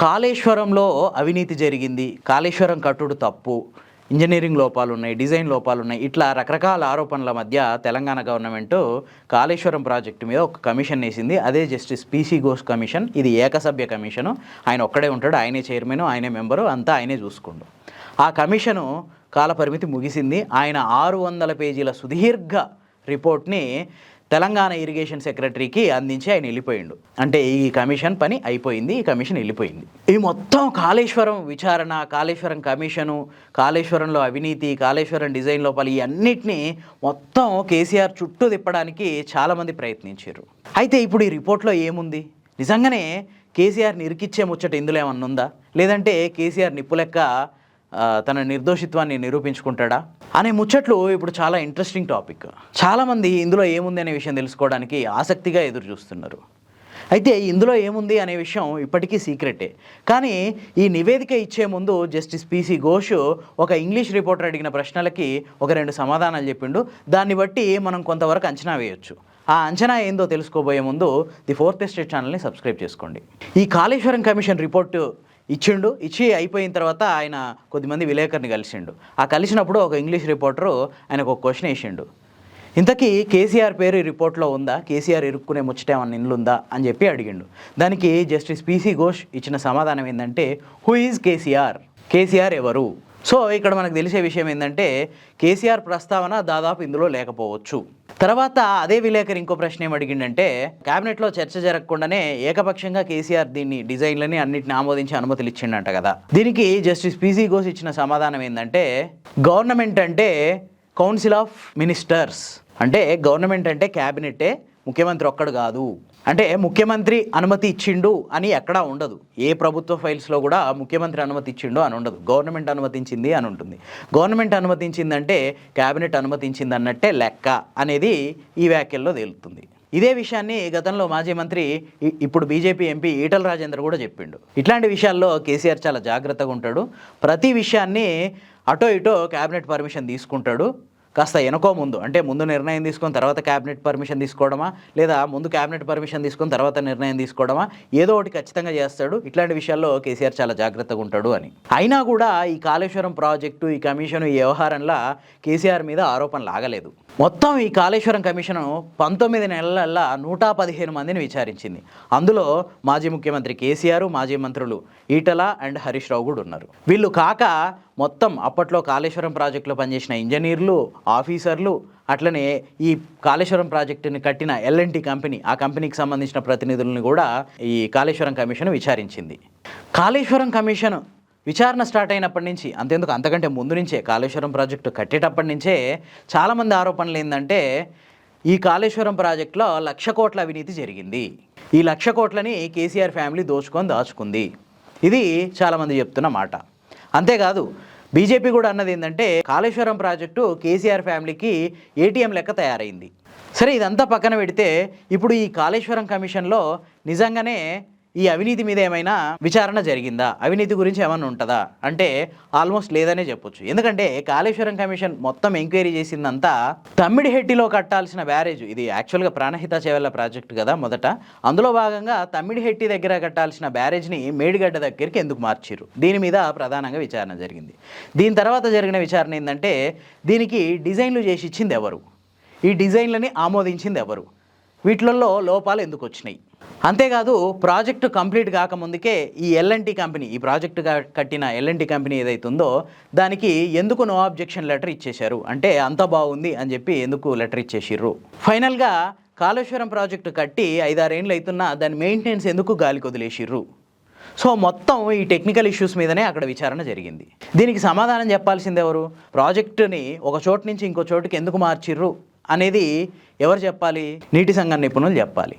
కాళేశ్వరంలో అవినీతి జరిగింది. కాళేశ్వరం కట్టుడు తప్పు. ఇంజనీరింగ్ లోపాలు ఉన్నాయి డిజైన్ లోపాలు ఉన్నాయి ఇట్లా రకరకాల ఆరోపణల మధ్య తెలంగాణ గవర్నమెంట్ కాళేశ్వరం ప్రాజెక్టు మీద ఒక కమిషన్ వేసింది. అదే జస్టిస్ పీసీ ఘోష్ కమిషన్. ఇది ఏకసభ్య కమిషను. ఆయన ఒక్కడే ఉంటాడు. ఆయనే చైర్మన్ ఆయనే మెంబరు. అంతా ఆయనే చూసుకుండు. ఆ కమిషను కాలపరిమితి ముగిసింది. ఆయన ఆరు వందల పేజీల సుదీర్ఘ రిపోర్ట్ని తెలంగాణ ఇరిగేషన్ సెక్రటరీకి అందించి ఆయన వెళ్ళిపోయిండు. అంటే ఈ కమిషన్ పని అయిపోయింది ఈ కమిషన్ వెళ్ళిపోయింది. ఈ మొత్తం కాళేశ్వరం విచారణ కాళేశ్వరం కమిషను కాళేశ్వరంలో అవినీతి కాళేశ్వరం డిజైన్ లోపల ఇవన్నిటినీ మొత్తం కేసీఆర్ చుట్టూ తిప్పడానికి చాలామంది ప్రయత్నించారు. అయితే ఇప్పుడు ఈ రిపోర్ట్లో ఏముంది? నిజంగానే కేసీఆర్ నిరికిచ్చే ముచ్చట ఇందులో ఏమన్నా ఉందా? లేదంటే కేసీఆర్ నిప్పు లెక్క తన నిర్దోషిత్వాన్ని నిరూపించుకుంటాడా? అనే ముచ్చట్లు ఇప్పుడు చాలా ఇంట్రెస్టింగ్ టాపిక్ చాలామంది ఇందులో ఏముంది అనే విషయం తెలుసుకోవడానికి ఆసక్తిగా ఎదురు చూస్తున్నారు అయితే ఇందులో ఏముంది అనే విషయం ఇప్పటికీ సీక్రెటే కానీ ఈ నివేదిక ఇచ్చే ముందు జస్టిస్ పిసి ఘోష్ ఒక ఇంగ్లీష్ రిపోర్టర్ అడిగిన ప్రశ్నలకి ఒక రెండు సమాధానాలు చెప్పిండు. దాన్ని బట్టి మనం కొంతవరకు అంచనా వేయొచ్చు. ఆ అంచనా ఏందో తెలుసుకోబోయే ముందు ది ఫోర్త్ ఎస్టేట్ ఛానల్ని సబ్స్క్రైబ్ చేసుకోండి. ఈ కాళేశ్వరం కమిషన్ రిపోర్టు ఇచ్చిండు. ఇచ్చి అయిపోయిన తర్వాత ఆయన కొద్దిమంది విలేకరిని కలిసిండు. ఆ కలిసినప్పుడు ఒక ఇంగ్లీష్ రిపోర్టరు ఆయనకు ఒక క్వశ్చన్ వేసిండు. ఇంతకీ కేసీఆర్ పేరు ఈ రిపోర్ట్లో ఉందా? కేసీఆర్ ఇరుక్కునే ముచ్చటేమన్నా ఇండ్లుందా? అని చెప్పి అడిగిండు. దానికి జస్టిస్ పీసీ ఘోష్ ఇచ్చిన సమాధానం ఏంటంటే హూ ఈజ్ కేసీఆర్? కేసీఆర్ ఎవరు? సో ఇక్కడ మనకు తెలిసే విషయం ఏంటంటే కేసీఆర్ ప్రస్తావన దాదాపు ఇందులో లేకపోవచ్చు. తర్వాత అదే విలేకరు ఇంకో ప్రశ్న ఏం అడిగిందంటే క్యాబినెట్లో చర్చ జరగకుండానే ఏకపక్షంగా కేసీఆర్ దీన్ని డిజైన్లని అన్నింటిని ఆమోదించి అనుమతులు ఇచ్చిండంట కదా. దీనికి జస్టిస్ పీసీ ఘోష్ ఇచ్చిన సమాధానం ఏంటంటే గవర్నమెంట్ అంటే కౌన్సిల్ ఆఫ్ మినిస్టర్స్. అంటే గవర్నమెంట్ అంటే క్యాబినెటే ముఖ్యమంత్రి ఒక్కడు కాదు. అంటే ముఖ్యమంత్రి అనుమతి ఇచ్చిండు అని ఎక్కడా ఉండదు. ఏ ప్రభుత్వ ఫైల్స్లో కూడా ముఖ్యమంత్రి అనుమతి ఇచ్చిండు అని ఉండదు. గవర్నమెంట్ అనుమతించింది అని ఉంటుంది. గవర్నమెంట్ అనుమతించిందంటే క్యాబినెట్ అనుమతించింది అన్నట్టే లెక్క అనేది ఈ వ్యాఖ్యల్లో తేలుతుంది. ఇదే విషయాన్ని గతంలో మాజీ మంత్రి ఇప్పుడు బీజేపీ ఎంపీ ఈటల రాజేందర్ కూడా చెప్పిండు. ఇట్లాంటి విషయాల్లో కేసీఆర్ చాలా జాగ్రత్తగా ఉంటాడు. ప్రతి విషయాన్ని అటో ఇటో క్యాబినెట్ పర్మిషన్ తీసుకుంటాడు. కాస్త వెనకో ముందు అంటే ముందు నిర్ణయం తీసుకొని తర్వాత క్యాబినెట్ పర్మిషన్ తీసుకోవడమా? లేదా ముందు క్యాబినెట్ పర్మిషన్ తీసుకొని తర్వాత నిర్ణయం తీసుకోవడమా? ఏదో ఒకటి ఖచ్చితంగా చేస్తాడు. ఇట్లాంటి విషయాల్లో కేసీఆర్ చాలా జాగ్రత్తగా ఉంటాడు అని. అయినా కూడా ఈ కాళేశ్వరం ప్రాజెక్టు ఈ కమిషన్ ఈ వ్యవహారంలో కేసీఆర్ మీద ఆరోపణలు ఆగలేదు. మొత్తం ఈ కాళేశ్వరం కమిషను పంతొమ్మిది నెలలల్లా నూట పదిహేను మందిని విచారించింది. అందులో మాజీ ముఖ్యమంత్రి కేసీఆర్ మాజీ మంత్రులు ఈటల అండ్ హరీష్ రావు కూడా ఉన్నారు. వీళ్ళు కాక మొత్తం అప్పట్లో కాళేశ్వరం ప్రాజెక్టులో పనిచేసిన ఇంజనీర్లు ఆఫీసర్లు అట్లనే ఈ కాళేశ్వరం ప్రాజెక్టుని కట్టిన ఎల్ఎన్టీ కంపెనీ ఆ కంపెనీకి సంబంధించిన ప్రతినిధులను కూడా ఈ కాళేశ్వరం కమిషన్ విచారించింది. కాళేశ్వరం కమిషన్ విచారణ స్టార్ట్ అయినప్పటి నుంచి అంతేందుకు అంతకంటే ముందు నుంచే కాళేశ్వరం ప్రాజెక్టు కట్టేటప్పటి నుంచే చాలామంది ఆరోపణలు ఏంటంటే ఈ కాళేశ్వరం ప్రాజెక్టులో లక్ష కోట్ల అవినీతి జరిగింది. ఈ లక్ష కోట్లని కేసీఆర్ ఫ్యామిలీ దోచుకొని దాచుకుంది. ఇది చాలామంది చెప్తున్న మాట. అంతేకాదు బీజేపీ కూడా అన్నది ఏంటంటే కాళేశ్వరం ప్రాజెక్టు కేసీఆర్ ఫ్యామిలీకి ఏటీఎం లెక్క తయారైంది. సరే ఇదంతా పక్కన పెడితే ఇప్పుడు ఈ కాళేశ్వరం కమిషన్లో నిజంగానే ఈ అవినీతి మీద ఏమైనా విచారణ జరిగిందా? అవినీతి గురించి ఏమైనా ఉంటుందా? అంటే ఆల్మోస్ట్ లేదనే చెప్పొచ్చు. ఎందుకంటే కాళేశ్వరం కమిషన్ మొత్తం ఎంక్వైరీ చేసిందంతా తమ్మిడిహెట్టిలో కట్టాల్సిన బ్యారేజ్. ఇది యాక్చువల్గా ప్రాణహిత చేవెళ్ళ ప్రాజెక్ట్ కదా మొదట. అందులో భాగంగా తమ్మిడిహెట్టి దగ్గర కట్టాల్సిన బ్యారేజ్ని మేడిగడ్డ దగ్గరికి ఎందుకు మార్చిరు దీని మీద ప్రధానంగా విచారణ జరిగింది. దీని తర్వాత జరిగిన విచారణ ఏంటంటే దీనికి డిజైన్లు చేసి ఇచ్చింది ఎవరు? ఈ డిజైన్లని ఆమోదించింది ఎవరు? వీటిలలో లోపాలు ఎందుకు వచ్చినాయి? అంతేకాదు ప్రాజెక్టు కంప్లీట్ కాకముందుకే ఈ ఎల్ఎన్టీ కంపెనీ ఈ ప్రాజెక్టు కట్టిన ఎల్ఎన్టీ కంపెనీ ఏదైతుందో దానికి ఎందుకు నో అబ్జెక్షన్ లెటర్ ఇచ్చేశారు? అంటే అంత బాగుంది అని చెప్పి ఎందుకు లెటర్ ఇచ్చేసిర్రు? ఫైనల్గా కాళేశ్వరం ప్రాజెక్టు కట్టి ఐదారేండ్లు అవుతున్నా దాని మెయింటెనెన్స్ ఎందుకు గాలికి వదిలేసిర్రు? సో మొత్తం ఈ టెక్నికల్ ఇష్యూస్ మీదనే అక్కడ విచారణ జరిగింది. దీనికి సమాధానం చెప్పాల్సింది ఎవరు? ప్రాజెక్టుని ఒక చోటు నుంచి ఇంకో చోటుకి ఎందుకు మార్చిర్రు? అనేది ఎవరు చెప్పాలి? నీటి సంఘం నిపుణులు చెప్పాలి.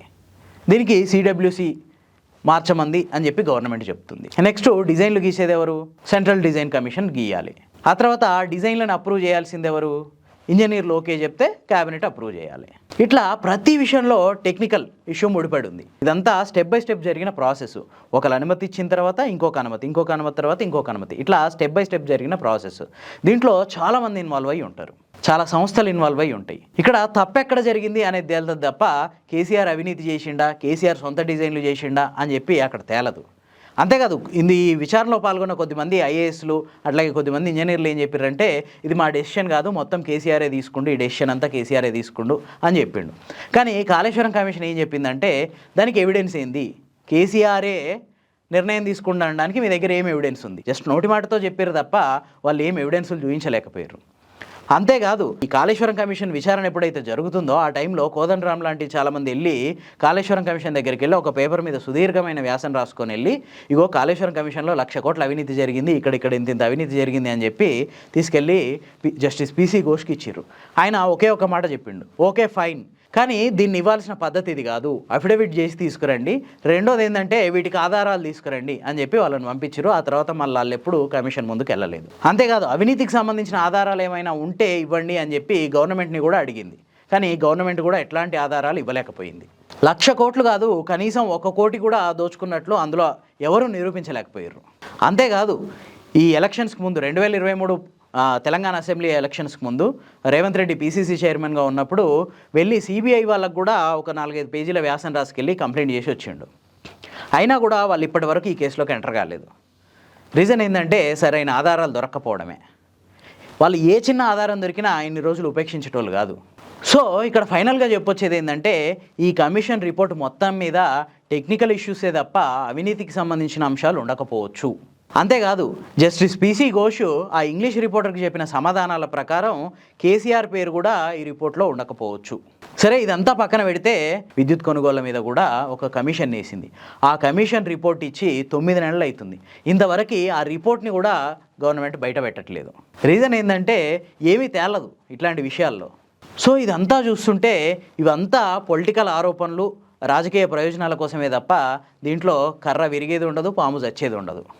దీనికి సిడబ్ల్యూసి మార్చమంది అని చెప్పి గవర్నమెంట్ చెప్తుంది. నెక్స్ట్ డిజైన్లు గీసేది ఎవరు? సెంట్రల్ డిజైన్ కమిషన్ గీయాలి. ఆ తర్వాత ఆ డిజైన్లను అప్రూవ్ చేయాల్సింది ఎవరు? ఇంజనీర్లు ఓకే చెప్తే క్యాబినెట్ అప్రూవ్ చేయాలి. ఇట్లా ప్రతి విషయంలో టెక్నికల్ ఇష్యూ ముడిపడి ఉంది ఇదంతా స్టెప్ బై స్టెప్ జరిగిన ప్రాసెస్. ఒకరు అనుమతి ఇచ్చిన తర్వాత ఇంకొక అనుమతి ఇంకొక అనుమతి తర్వాత ఇంకొక అనుమతి. ఇట్లా స్టెప్ బై స్టెప్ జరిగిన ప్రాసెస్. దీంట్లో చాలామంది ఇన్వాల్వ్ అయ్యి ఉంటారు. చాలా సంస్థలు ఇన్వాల్వ్ అయ్యి ఉంటాయి. ఇక్కడ తప్పెక్కడ జరిగింది అనేది తేలదు తప్ప కేసీఆర్ అవినీతి చేసిండా కేసీఆర్ సొంత డిజైన్లు చేసిండా అని చెప్పి అక్కడ తేలదు. అంతేకాదు ఇది ఈ విచారణలో పాల్గొన్న కొద్దిమంది ఐఏఎస్లు అట్లాగే కొద్దిమంది ఇంజనీర్లు ఏం చెప్పారంటే ఇది మా డెసిషన్ కాదు మొత్తం కేసీఆరే తీసుకుండు ఈ డెసిషన్ అంతా కేసీఆరే తీసుకుండు అని చెప్పిండు. కానీ కాళేశ్వరం కమిషన్ ఏం చెప్పిందంటే దానికి ఎవిడెన్స్ ఏంది? కేసీఆరే నిర్ణయం తీసుకుండడానికి మీ దగ్గర ఏం ఎవిడెన్స్ ఉంది? జస్ట్ నోటి మాటతో చెప్పారు తప్ప వాళ్ళు ఏం ఎవిడెన్స్లు చూపించలేకపోయారు అంతేకాదు ఈ కాళేశ్వరం కమిషన్ విచారణ ఎప్పుడైతే జరుగుతుందో ఆ టైంలో కోదండరామ్ లాంటి చాలామంది వెళ్ళి కాళేశ్వరం కమిషన్ దగ్గరికి వెళ్ళి ఒక పేపర్ మీద సుదీర్ఘమైన వ్యాసం రాసుకొని వెళ్ళి ఇగో కాళేశ్వరం కమిషన్లో లక్ష కోట్ల అవినీతి జరిగింది ఇక్కడ ఇక్కడ ఇంత ఇంత అవినీతి జరిగింది అని చెప్పి తీసుకెళ్ళి జస్టిస్ పీసీ ఘోష్కి ఇచ్చారు ఆయన ఒకే ఒక మాట చెప్పిండు. Okay fine. కానీ దీన్ని ఇవ్వాల్సిన పద్ధతి ఇది కాదు. అఫిడవిట్ చేసి తీసుకురండి. రెండోది ఏంటంటే వీటికి ఆధారాలు తీసుకురండి అని చెప్పి వాళ్ళని పంపించారు ఆ తర్వాత మళ్ళీ వాళ్ళు ఎప్పుడు కమిషన్ ముందుకు వెళ్ళలేదు. అంతేకాదు అవినీతికి సంబంధించిన ఆధారాలు ఏమైనా ఉంటే ఇవ్వండి అని చెప్పి గవర్నమెంట్ని కూడా అడిగింది. కానీ గవర్నమెంట్ కూడా ఎట్లాంటి ఆధారాలు ఇవ్వలేకపోయింది. లక్ష కోట్లు కాదు కనీసం ఒక కోటి కూడా దోచుకున్నట్లు అందులో ఎవరు నిరూపించలేకపోయారు అంతేకాదు ఈ ఎలక్షన్స్కి ముందు రెండు వేల ఇరవై మూడు తెలంగాణ అసెంబ్లీ ఎలక్షన్స్కి ముందు రేవంత్ రెడ్డి పీసీసీ చైర్మన్గా ఉన్నప్పుడు వెళ్ళి సిబిఐ వాళ్ళకు కూడా ఒక నాలుగైదు పేజీల వ్యాసం రాసుకెళ్ళి కంప్లైంట్ చేసి వచ్చిండు. అయినా కూడా వాళ్ళు ఇప్పటి వరకు ఈ కేసులోకి ఎంటర్ కాలేదు. రీజన్ ఏంటంటే సరైన ఆధారాలు దొరక్కపోవడమే. వాళ్ళు ఏ చిన్న ఆధారం దొరికినా ఇన్ని రోజులు ఉపేక్షించేటోళ్ళు కాదు. సో ఇక్కడ ఫైనల్గా చెప్పొచ్చేది ఏంటంటే ఈ కమిషన్ రిపోర్ట్ మొత్తం మీద టెక్నికల్ ఇష్యూసే తప్ప అవినీతికి సంబంధించిన అంశాలు ఉండకపోవచ్చు. అంతేకాదు జస్టిస్ పిసి ఘోష్ ఆ ఇంగ్లీష్ రిపోర్టర్కి చెప్పిన సమాధానాల ప్రకారం కేసీఆర్ పేరు కూడా ఈ రిపోర్ట్లో ఉండకపోవచ్చు. సరే ఇదంతా పక్కన పెడితే విద్యుత్ కొనుగోళ్ళ మీద కూడా ఒక కమిషన్ వేసింది. ఆ కమిషన్ రిపోర్ట్ ఇచ్చి తొమ్మిది నెలలు అవుతుంది ఇంతవరకు ఆ రిపోర్ట్ని కూడా గవర్నమెంట్ బయట పెట్టట్లేదు. రీజన్ ఏంటంటే ఏమీ తేలదు ఇట్లాంటి విషయాల్లో. సో ఇదంతా చూస్తుంటే ఇవంతా పొలిటికల్ ఆరోపణలు రాజకీయ ప్రయోజనాల కోసమే తప్ప దీంట్లో కర్ర విరిగేది ఉండదు పాము చచ్చేది ఉండదు.